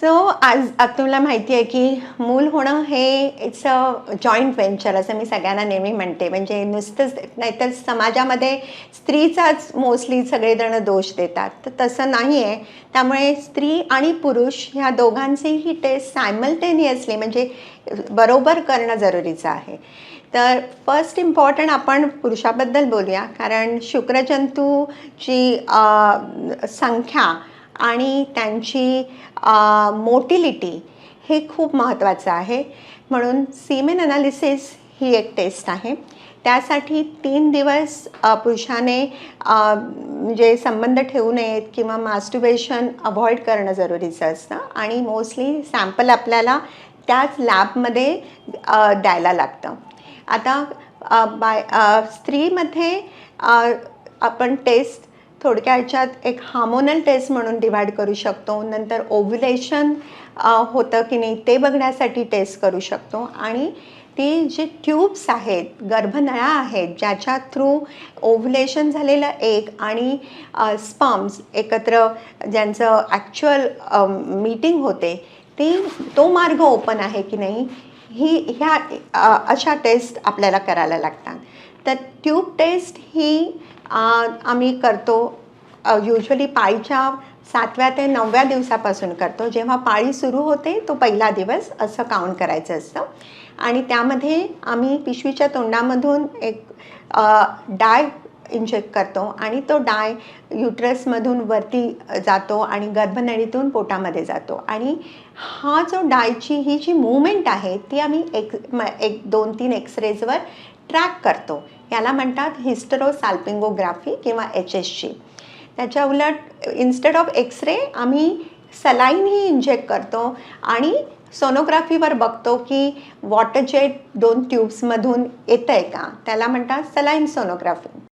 So आज तुला माहिती आहे की मूल होणं हे इट्स अ जॉईंट व्हेंचर असं मी सगळ्यांना नेहमी म्हणते. म्हणजे नुसतंच नाहीतर समाजामध्ये स्त्रीचाच मोस्टली सगळेजण दोष देतात. तर तसं नाही आहे त्यामुळे स्त्री आणि पुरुष ह्या दोघांचीही टेस्ट सायमल्टेनियसली म्हणजे बरोबर करणं जरुरीचं आहे. तर फर्स्ट इम्पॉर्टंट आपण पुरुषाबद्दल बोलूया. कारण शुक्रजंतूची संख्या आणि त्यांची मोटिलिटी हे खूप महत्त्वाचं आहे. म्हणून सीमेन अनालिसिस ही एक टेस्ट आहे. त्यासाठी तीन दिवस पुरुषाने जे म्हणजे संबंध ठेवू नयेत किंवा मास्टुबेशन अवॉइड करणं जरुरीचं असतं आणि मोस्टली सॅम्पल आपल्याला त्याच लॅबमध्ये द्यायला लागतं. आता बाय स्त्रीमध्ये आपण टेस्ट थोडक्या ह्याच्यात एक हार्मोनल टेस्ट म्हणून डिवाइड करू शकतो. नंतर ओव्ह्युलेशन होतं की नाही ते बघण्यासाठी टेस्ट करू शकतो. आणि ती जी ट्यूब्स आहेत गर्भनळा आहेत ज्याच्या थ्रू ओव्हुलेशन झालेलं एक आणि स्पम्स एकत्र ज्यांचं ॲक्च्युअल मीटिंग होते ती तो मार्ग ओपन आहे की नाही ही ह्या अशा टेस्ट आपल्याला करायला लागतात. तर ट्यूब टेस्ट ही आम्ही करतो. युजली पाळीच्या सातव्या ते नवव्या दिवसापासून करतो. जेव्हा पाळी सुरू होते तो पहिला दिवस असं काउंट करायचं असतं. आणि त्यामध्ये आम्ही पिशवीच्या तोंडामधून एक डाय इंजेक्ट करतो आणि तो डाय युट्रसमधून वरती जातो आणि गर्भनळीतून पोटामध्ये जातो. आणि हा जो डायची ही जी मुवमेंट आहे ती आम्ही एक म- एक दोन तीन एक्सरेजवर ट्रॅक करतो. याला म्हणतात हिस्टरोसाल्पिंगोग्राफी किंवा एच एसची त्याच्या उलट इन्स्टेड ऑफ एक्सरे आम्ही सलाईनही इंजेक्ट करतो आणि सोनोग्राफीवर बघतो की वॉटर जेट दोन ट्यूब्समधून येतं आहे का? त्याला म्हणतात सलाईन सोनोग्राफी